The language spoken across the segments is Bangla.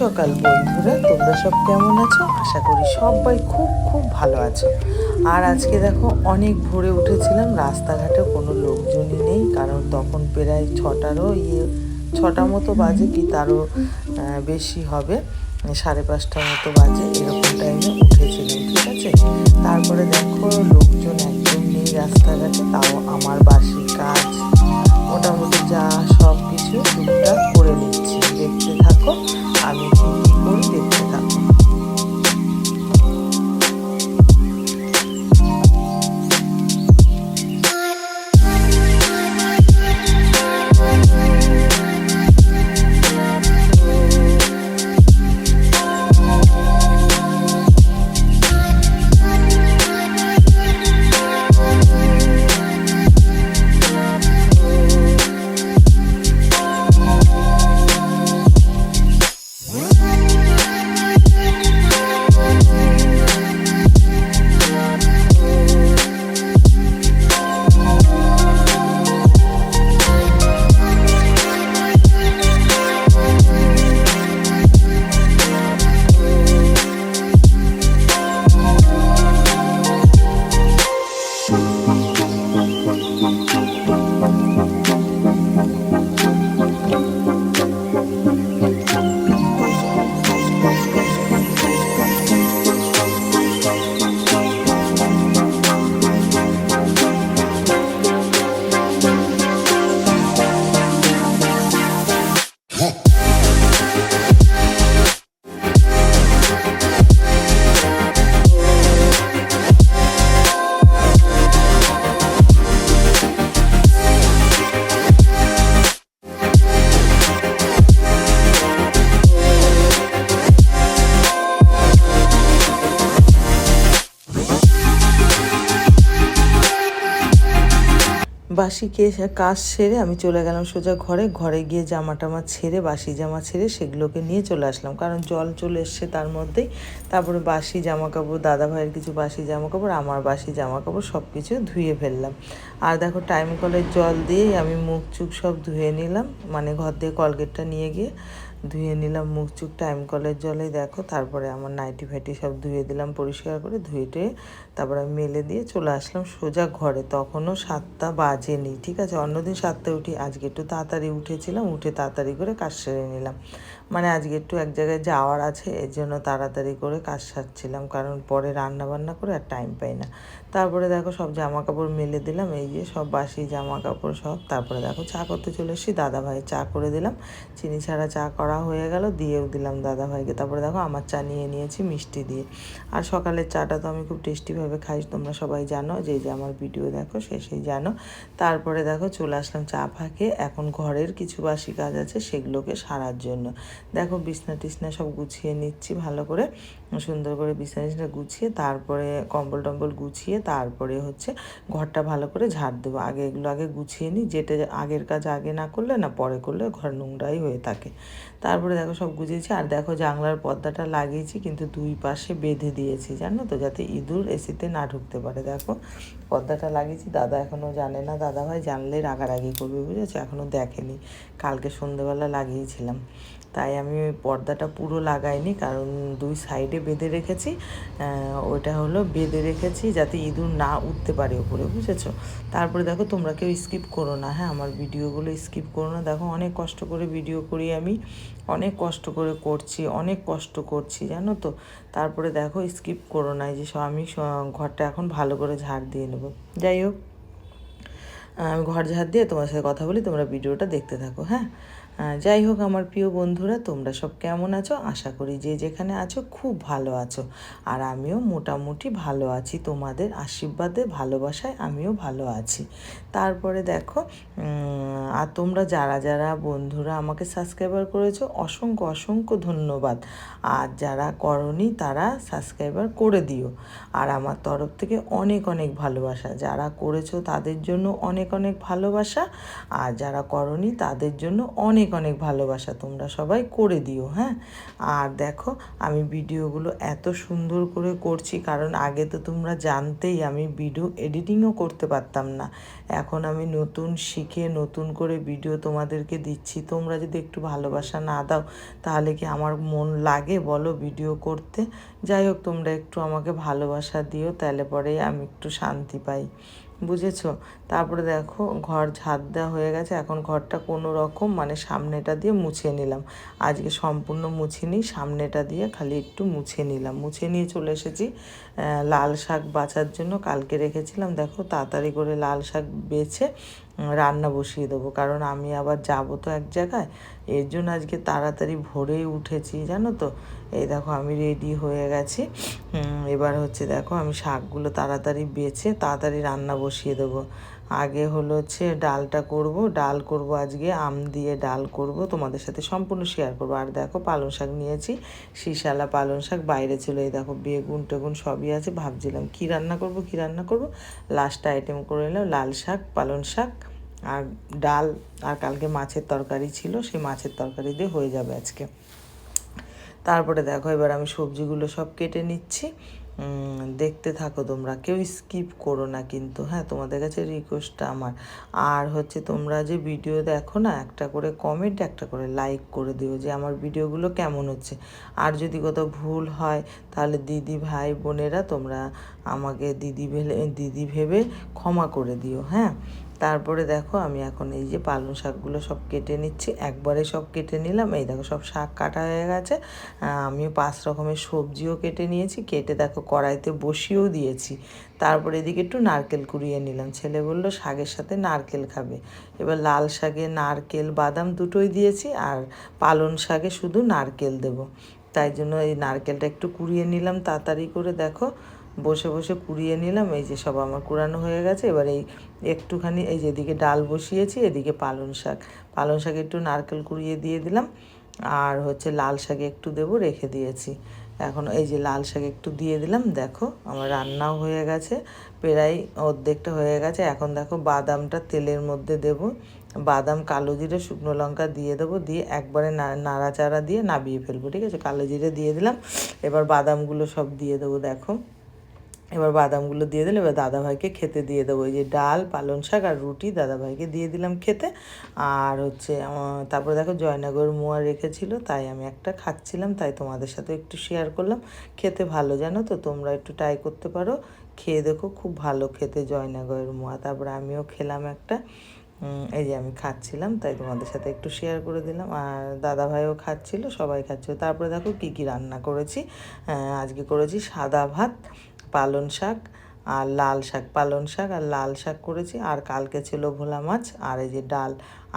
সকাল, বন্ধুরা। তোমরা সব কেমন আছো? আশা করি সবাই খুব খুব ভালো আছো। আর আজকে দেখো, অনেক ভোরে উঠেছিলাম। রাস্তাঘাটে কোনো লোকজনই নেই, কারণ তখন প্রায় ছটারও ইয়ে ছটা মতো বাজে কি তারও বেশি হবে। সাড়ে পাঁচটার মতো বাজে, এরকম টাইমে উঠেছিলাম, ঠিক আছে? তারপরে দেখো, লোকজন একদম নেই রাস্তাঘাটে, তাও আমার বাসি কাজ। মোটামুটি যা সব কিছু টুকটাক। বাসি কে কাজ সেরে আমি চলে গেলাম সোজা ঘরে। ঘরে গিয়ে জামা টামা ছেড়ে, বাসি জামা ছেড়ে সেগুলোকে নিয়ে চলে আসলাম। কারণ জল চলে এসছে তার মধ্যেই। তারপরে বাসি জামা কাপড় দাদা ভাইয়ের কিছু বাসি জামা কাপড় আমার বাসি জামা কাপড় সব কিছু ধুয়ে ফেললাম। আর দেখো টাইম কলের জল দিয়েই আমি মুখ চুখ সব ধুয়ে নিলাম। মানে ঘর দিয়ে কলগেটটা নিয়ে গিয়ে ধুয়ে নিলাম মুখ চুখ টাইম কলের জলে, দেখো, তারপরে আমার নাইটি ফাইটি সব ধুয়ে দিলাম, পরিষ্কার করে ধুয়ে টুয়ে তারপরে আমি মেলে দিয়ে চলে আসলাম সোজা ঘরে। তখনও সাতটা বাজেনি, ঠিক আছে? অন্যদিন সাতটা উঠি, আজকে একটু তাড়াতাড়ি উঠেছিলাম, উঠে তাড়াতাড়ি করে কাজ সেরে নিলাম। মানে আজকে একটু এক জায়গায় যাওয়ার আছে, এর জন্য তাড়াতাড়ি করে কাজ সারছিলাম, কারণ পরে রান্না বান্না করে আর টাইম পাই না। তারপরে দেখো সব জামা কাপড় মেলে দিলাম, এই যে সব বাসি জামা কাপড় সব, তারপরে দেখো চা করতে চলে এসেছি দাদা ভাই চা করে দিলাম, চিনি ছাড়া চা করা হয়ে গেল, দিয়েও দিলাম দাদা ভাইকে। তারপরে দেখো আমার চা নিয়ে নিয়েছি মিষ্টি দিয়ে। আর সকালের চাটা তো আমি খুব টেস্টিভাবে খাই, তোমরা সবাই জানো যে যে আমার ভিডিও দেখো সে সেই জানো। তারপরে দেখো চলে আসলাম চা ফাঁকে। এখন ঘরের কিছু বাসি কাজ আছে, সেগুলোকে সারার জন্য। দেখো বিছনা টিছনা সব গুছিয়ে নিচ্ছি ভালো করে। সুন্দর করে বিছনা গুছিয়ে তারপরে কম্বল টম্বল গুছিয়ে তারপরে হচ্ছে ঘরটা ভালো করে ঝাড় দেবো। আগে এগুলো আগে গুছিয়ে নিই, যেটা আগের কাজ আগে না করলে না পরে করলে ঘর নোংরাই হয়ে থাকে। তারপরে দেখো সব গুছিয়েছি, আর দেখো জানলার পর্দাটা লাগিয়েছি, কিন্তু দুই পাশে বেঁধে দিয়েছি, জানো তো, যাতে ইঁদুর এসিতে না ঢুকতে পারে। দেখো পর্দাটা লাগিয়েছি, দাদা এখনও জানে না দাদা ভাই জানলে রাগারাগি করবে, বুঝেছ? এখনও দেখেনি। কালকে সন্ধ্যেবেলা লাগিয়েছিলাম। তাই আমি ওই পর্দাটা পুরো লাগাইনি, কারণ দুই সাইডে বেঁধে রেখেছি। ওটা হলো বেঁধে রেখেছি যাতে ইঁদুর না উঠতে পারে উপরে বুঝেছ? তারপরে দেখো তোমরা কেউ স্কিপ করো না হ্যাঁ? আমার ভিডিওগুলো স্কিপ করো না। দেখো অনেক কষ্ট করে ভিডিও করি আমি, অনেক কষ্ট করে করছি, অনেক কষ্ট করছি, জানো তো? তারপরে দেখো স্কিপ করো না যে আমি ঘরটা এখন ভালো করে ঝাড় দিয়ে নেব। যাই হোক আমি ঘর ঝাড় দিয়ে তোমার সাথে কথা বলি, তোমরা ভিডিওটা দেখতে থাকো হ্যাঁ? যাই হোক আমার প্রিয় বন্ধুরা, তোমরা সব কেমন আছো? আশা করি যে যেখানে আছো খুব ভালো আছো। আর আমিও মোটামুটি ভালো আছি। তোমাদের আশীর্বাদে, ভালোবাসায় আমিও ভালো আছি। তারপরে দেখো আর তোমরা যারা যারা বন্ধুরা আমাকে সাবস্ক্রাইবার করেছ, অসংখ্য অসংখ্য ধন্যবাদ। আর যারা করনি, তারা সাবস্ক্রাইবার করে দিও। আর আমার তরফ থেকে অনেক অনেক ভালোবাসা। যারা করেছ, তাদের জন্য অনেক অনেক ভালোবাসা। আর যারা করনি, তাদের জন্য অনেক অনেক অনেক ভালোবাসা তোমরা সবাই করে দিও হ্যাঁ? আর দেখো, আমি ভিডিওগুলো এত সুন্দর করে করছি, কারণ আগে তো তোমরা জানতেই আমি ভিডিও এডিটিংও করতে পারতাম না। এখন আমি নতুন শিখে নতুন করে ভিডিও তোমাদেরকে দিচ্ছি। তোমরা যদি একটু ভালোবাসা না দাও, তাহলে কি আমার মন লাগে? বলো ভিডিও করতে। যাই হোক, তোমরা একটু আমাকে ভালোবাসা দিও, তাহলে পরে আমি একটু শান্তি পাই। বুঝেছ? তারপরে দেখো, ঘর ঝাঁত দেওয়া হয়ে গেছে। এখন ঘরটা কোনো রকম মানে সামনেটা দিয়ে মুছে নিলাম। আজকে সম্পূর্ণ মুছিনি সামনেটা দিয়ে খালি একটু মুছে নিলাম। মুছে নিয়ে চলে এসেছি লাল শাক বাঁচার জন্য। কালকে রেখেছিলাম, দেখো, তাড়াতাড়ি করে লাল শাক বেছে রান্না বসিয়ে দেবো। কারণ আমি আবার যাব তো এক জায়গায়। এর জন্য আজকে তাড়াতাড়ি ভোরেই উঠেছি, জানো তো? এই দেখো আমি রেডি হয়ে গেছি। এবার হচ্ছে দেখো আমি শাকগুলো তাড়াতাড়ি বেছে, তাড়াতাড়ি রান্না বসিয়ে দেবো। আগে হলো হচ্ছে ডালটা করব, ডাল করব আজকে, আম দিয়ে ডাল করব, তোমাদের সাথে সম্পূর্ণ শেয়ার করব। আর দেখো পালং শাক নিয়েছি, শিশালা পালং শাক বাইরে ছিল, এই দেখো বেগুন টেগুন সবই আছে, ভাবছিলাম কি রান্না করব, কি রান্না করব? লাস্ট আইটেম করে নিলাম, লাল শাক, পালং শাক, আর ডাল, আর কালকে মাছের তরকারি ছিল, সেই মাছের তরকারি দিয়ে হয়ে যাবে আজকে। তারপরে দেখো এবার আমি সবজিগুলো সব কেটে নিচ্ছি। দেখতে থাকো তোমরা। কেউ স্কিপ করো না কিন্তু হ্যাঁ? তোমাদের কাছে রিকোয়েস্টটা আমার। আর হচ্ছে তোমরা যে ভিডিও দেখো না, একটা করে কমেন্ট একটা করে লাইক করে দিও যে আমার ভিডিওগুলো কেমন হচ্ছে। আর যদি কোথাও ভুল হয়, তাহলে দিদি ভাই বোনেরা তোমরা আমাকে দিদি ভেলে, দিদি ভেবে ক্ষমা করে দিও হ্যাঁ? তারপরে দেখো আমি এখন এই যে পালং শাকগুলো সব কেটে নিচ্ছি। একবারে সব কেটে নিলাম। এই দেখো সব শাক কাটা হয়ে গেছে। আমিও পাঁচ রকমের সবজিও কেটে নিয়েছি। কেটে দেখো কড়াইতে বসিয়েও দিয়েছি। তারপরে এদিকে একটু নারকেল কুড়িয়ে নিলাম। ছেলে বলল, শাকের সাথে নারকেল খাবে। এবার লাল শাকে নারকেল, বাদাম দুটোই দিয়েছি আর পালন শাকে শুধু নারকেল দেবো। তাই জন্য এই নারকেলটা একটু কুড়িয়ে নিলাম। তাড়াতাড়ি করে দেখো বসে বসে কুড়িয়ে নিলাম, এই যে সব আমার কুড়ানো হয়ে গেছে। এবার এই একটুখানি এই যে এদিকে ডাল বসিয়েছি, এদিকে পালং শাক। পালং শাকে একটু নারকেল কুড়িয়ে দিয়ে দিলাম, আর হচ্ছে লাল শাকে একটু দেবো, রেখে দিয়েছি। এখন এই যে লাল শাক একটু দিয়ে দিলাম, দেখো আমার রান্নাও হয়ে গেছে, প্রায় অর্ধেকটা হয়ে গেছে। এখন দেখো বাদামটা তেলের মধ্যে দেব, বাদাম, কালো জিরে, শুকনো লঙ্কা দিয়ে দেবো, দিয়ে একবারে নাড়াচাড়া দিয়ে নাবিয়ে ফেলব, ঠিক আছে? কালো জিরে দিয়ে দিলাম, এবার বাদামগুলো সব দিয়ে দেবো, দেখো। এবার বাদামগুলো দিয়ে দিলে এবার দাদাভাইকে খেতে দিয়ে দেবো। এই যে ডাল, পালং শাক আর রুটি দাদাভাইকে দিয়ে দিলাম খেতে। আর হচ্ছে তারপরে দেখো জয়নগর মোয়া রেখেছিল, তাই আমি একটা খাচ্ছিলাম, তাই তোমাদের সাথে একটু শেয়ার করলাম। খেতে ভালো জানো তো, তোমরা একটু ট্রাই করতে পারো। খেয়ে দেখো, খুব ভালো খেতে জয়নগরের মোয়া। তারপরে আমিও খেলাম একটা এই যে আমি খাচ্ছিলাম, তাই তোমাদের সাথে একটু শেয়ার করে দিলাম। আর দাদা ভাইও খাচ্ছিল, সবাই খাচ্ছিল। তারপরে দেখো কী কী রান্না করেছি আজকে করেছি সাদা ভাত পালন শাক আর লাল শাক পালন শাক আর লাল শাক করেছি আর কালকে ছিল ভোলা মাছ আর এই যে ডাল,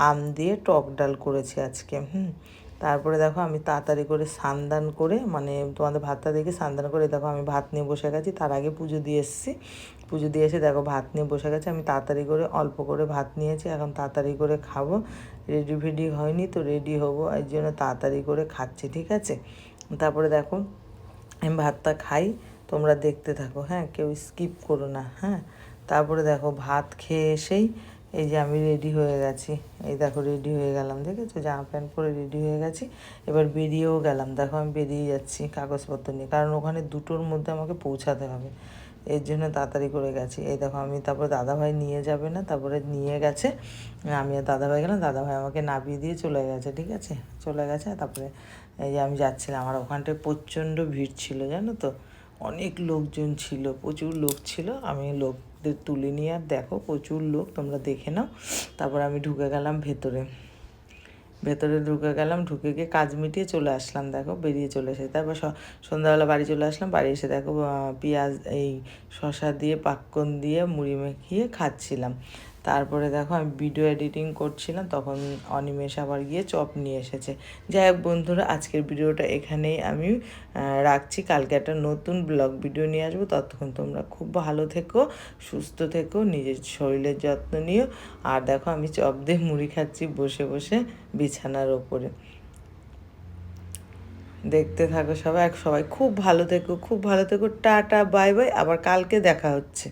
আম দিয়ে টক ডাল করেছি আজকে, হুম। তারপরে দেখো আমি তাড়াতাড়ি করে সান্দান করে মানে তোমাদের ভাতটা দেখে সান্দান করে দেখো আমি ভাত নিয়ে বসে গেছি, তার আগে পুজো দিয়ে এসেছি। পুজো দিয়ে এসে দেখো ভাত নিয়ে বসে গেছে, আমি তাড়াতাড়ি করে অল্প করে ভাত নিয়েছি, এখন তাড়াতাড়ি করে খাব। রেডি ফেডি হয়নি তো রেডি হব, এই জন্য তাড়াতাড়ি করে খাচ্ছি, ঠিক আছে? তারপরে দেখো আমি ভাতটা খাই তোমরা দেখতে থাকো হ্যাঁ? কেউ স্কিপ করো না হ্যাঁ? তারপরে দেখো ভাত খেয়ে এসেই এই যে আমি রেডি হয়ে গেছি। এই দেখো রেডি হয়ে গেলাম, দেখেছ? জামা প্যান্ট পরে রেডি হয়ে গেছি। এবার বেরিয়েও গেলাম। দেখো আমি বেরিয়ে যাচ্ছি কাগজপত্র নিয়ে, কারণ ওখানে দুটোর মধ্যে আমাকে পৌঁছাতে হবে। এর জন্য তাড়াতাড়ি করে গেছি। এই দেখো আমি তারপরে দাদাভাই নিয়ে যাবে না, তারপরে নিয়ে গেছে। আমি আর দাদাভাই গেলাম, দাদাভাই আমাকে নামিয়ে দিয়ে চলে গেছে, ঠিক আছে? চলে গেছে, তারপরে এই যে আমি যাচ্ছিলাম। আমার ওখানটায় প্রচণ্ড ভিড় ছিল, জানো তো? অনেক লোকজন ছিল, প্রচুর লোক ছিল। আমি লোকদের তুলে নিয়ে, আর দেখো প্রচুর লোক, তোমরা দেখে নাও। তারপর আমি ঢুকে গেলাম ভেতরে। ভেতরে ঢুকে গেলাম, ঢুকে গিয়ে কাজ মিটিয়ে চলে আসলাম, দেখো বেরিয়ে চলে এসে। তারপর সন্ধ্যাবেলা বাড়ি চলে আসলাম, বাড়ি এসে দেখো পেঁয়াজ, এই শশা দিয়ে পাক্কন দিয়ে, মুড়ি মেখিয়ে খাচ্ছিলাম। তারপরে দেখো আমি ভিডিও এডিটিং করছিলাম, তখন অনিমেষ আবার গিয়ে চপ নিয়ে এসেছে। যাই হোক বন্ধুরা, আজকের ভিডিওটা এখানেই আমি রাখছি। কালকে একটা নতুন ব্লগ ভিডিও নিয়ে আসব। ততক্ষণ তোমরা খুব ভালো থেকো, সুস্থ থেকো, নিজের শরীরের যত্ন নিও। আর দেখো আমি চপ দিয়ে মুড়ি খাচ্ছি বসে বসে বিছানার ওপরে। দেখতে থাকো সবাই এক সবাই খুব ভালো থেকো, খুব ভালো থেকো। Tata, bye bye. আবার কালকে দেখা হচ্ছে।